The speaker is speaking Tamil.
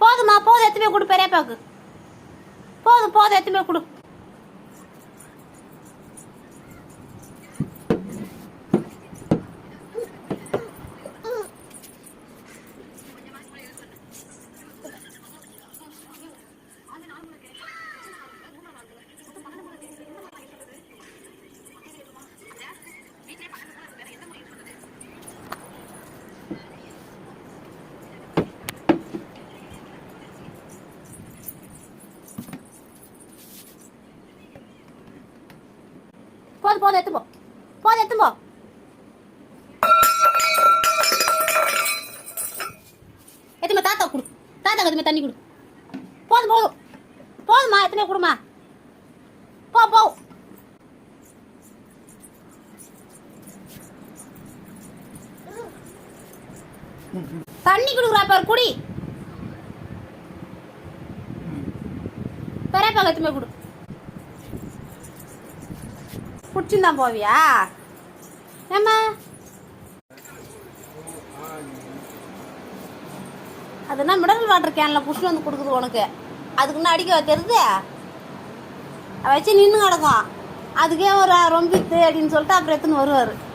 போதுமா போதும் எத்தனை கொடு பாக்கு போதும் போதும் எத்தனை கொடு. போது போதும் எடுத்து போது போதும் எடுத்து போ எத்தனை தாத்தா கொடு தாத்தா எத்தனை தண்ணி கொடு போதும் போதும் போதுமா எத்தனை கொடுமா போ போ தண்ணி கொடுக்குறா பாரு குடி பெரியப்பா எத்தனை கொடு குடிச்சுதான் போவியா? ஏம்மா? அதுனா மினரல் வாட்டர் கேன்ல புஷ் வந்து கொடுக்குது உனக்கு? அதுக்குன்னு அடிக்க தெரியுது? வச்சு நின்று கிடக்கும். அதுக்கே ஒரு ரொம்பித்து அப்படின்னு சொல்லிட்டு அப்புறம் எடுத்துன்னு வருவார்.